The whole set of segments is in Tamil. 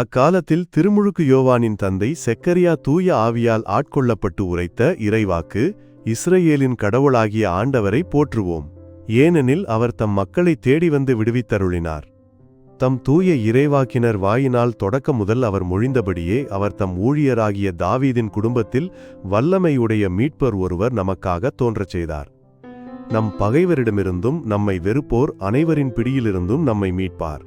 அக்காலத்தில் திருமுழுக்கு யோவானின் தந்தை செக்கரியா தூய ஆவியால் ஆட்கொள்ளப்பட்டு உரைத்த இறைவாக்கு இஸ்ரேலின் கடவுளாகிய ஆண்டவரை போற்றுவோம். ஏனெனில் அவர் தம் மக்களை தேடி வந்து விடுவித்தருளினார். தம் தூய இறைவாக்கினர் வாயினால் தொடக்க முதல் அவர் மொழிந்தபடியே அவர் தம் ஊழியராகிய தாவீதின் குடும்பத்தில் வல்லமையுடைய மீட்பர் ஒருவர் நமக்காக தோன்றச் செய்தார். நம் பகைவரிடமிருந்தும் நம்மை வெறுப்போர் அனைவரின் பிடியிலிருந்தும் நம்மை மீட்பார்.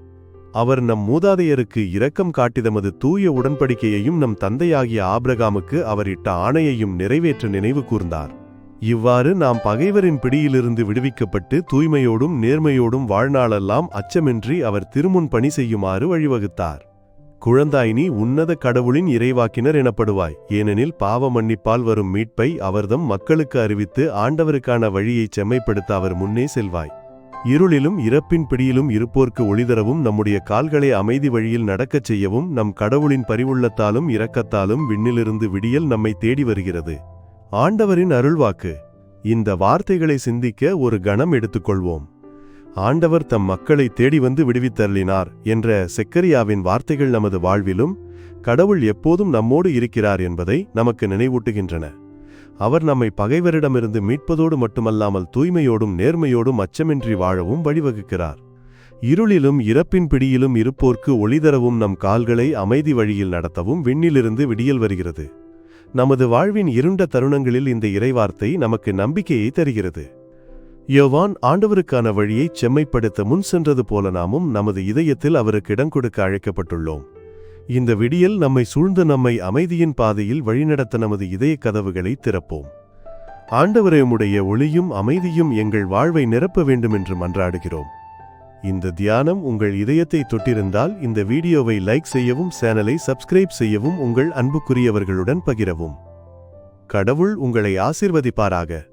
அவர் நம் மூதாதையருக்கு இரக்கம் காட்டிதமது தூய உடன்படிக்கையையும் நம் தந்தையாகிய ஆபிரகாமுக்கு அவர் இட்ட ஆணையையும் நிறைவேற்ற நினைவு கூர்ந்தார். இவ்வாறு நாம் பகைவரின் பிடியிலிருந்து விடுவிக்கப்பட்டு தூய்மையோடும் நேர்மையோடும் வாழ்நாளெல்லாம் அச்சமின்றி அவர் திருமுன் பணி செய்யுமாறு வழிவகுத்தார். குழந்தாய் நீ உன்னத கடவுளின் இறைவாக்கினர் எனப்படுவாய். ஏனெனில் பாவ மன்னிப்பால் வரும் மீட்பை அவர்தம் மக்களுக்கு அறிவித்து ஆண்டவருக்கான வழியைச் செம்மைப்படுத்த அவர் முன்னே செல்வாய். இருளிலும் இறப்பின் பிடியிலும் இருப்போர்க்கு ஒளிதரவும் நம்முடைய கால்களை அமைதி வழியில் நடக்கச் செய்யவும் நம் கடவுளின் பரிவுள்ளத்தாலும் இரக்கத்தாலும் விண்ணிலிருந்து விடியல் நம்மை தேடி வருகிறது. ஆண்டவரின் அருள்வாக்கு. இந்த வார்த்தைகளை சிந்திக்க ஒரு கணம் எடுத்துக்கொள்வோம். ஆண்டவர் தம் மக்களை தேடி வந்து விடுவித்தருளினார் என்ற செக்கரியாவின் வார்த்தைகள் நமது வாழ்விலும் கடவுள் எப்போதும் நம்மோடு இருக்கிறார் என்பதை நமக்கு நினைவூட்டுகின்றன. அவர் நம்மை பகைவரிடமிருந்து மீட்பதோடு மட்டுமல்லாமல் தூய்மையோடும் நேர்மையோடும் அச்சமின்றி வாழவும் வழிவகுக்கிறார். இருளிலும் இறப்பின் பிடியிலும் இருப்போர்க்கு ஒளிதரவும் நம் கால்களை அமைதி வழியில் நடத்தவும் விண்ணிலிருந்து விடியல் வருகிறது. நமது வாழ்வின் இருண்ட தருணங்களில் இந்த இறைவார்த்தை நமக்கு நம்பிக்கையை தருகிறது. யோவான் ஆண்டவருக்கான வழியை செம்மைப்படுத்த முன் சென்றது போல நாமும் நமது இதயத்தில் அவருக்கு இடம் கொடுக்க அழைக்கப்பட்டுள்ளோம். இந்த விடியல் நம்மை சூழ்ந்த நம்மை அமைதியின் பாதையில் வழிநடத்த நமது இதய கதவுகளை திறப்போம். ஆண்டவரே ஒளியும் அமைதியும் எங்கள் வாழ்வை நிரப்ப வேண்டும் என்று மன்றாடுகிறோம். இந்த தியானம் உங்கள் இதயத்தை தொட்டிருந்தால் இந்த வீடியோவை லைக் செய்யவும் சேனலை சப்ஸ்கிரைப் செய்யவும் உங்கள் அன்புக்குரியவர்களுடன் பகிரவும். கடவுள் உங்களை ஆசிர்வதிப்பாராக.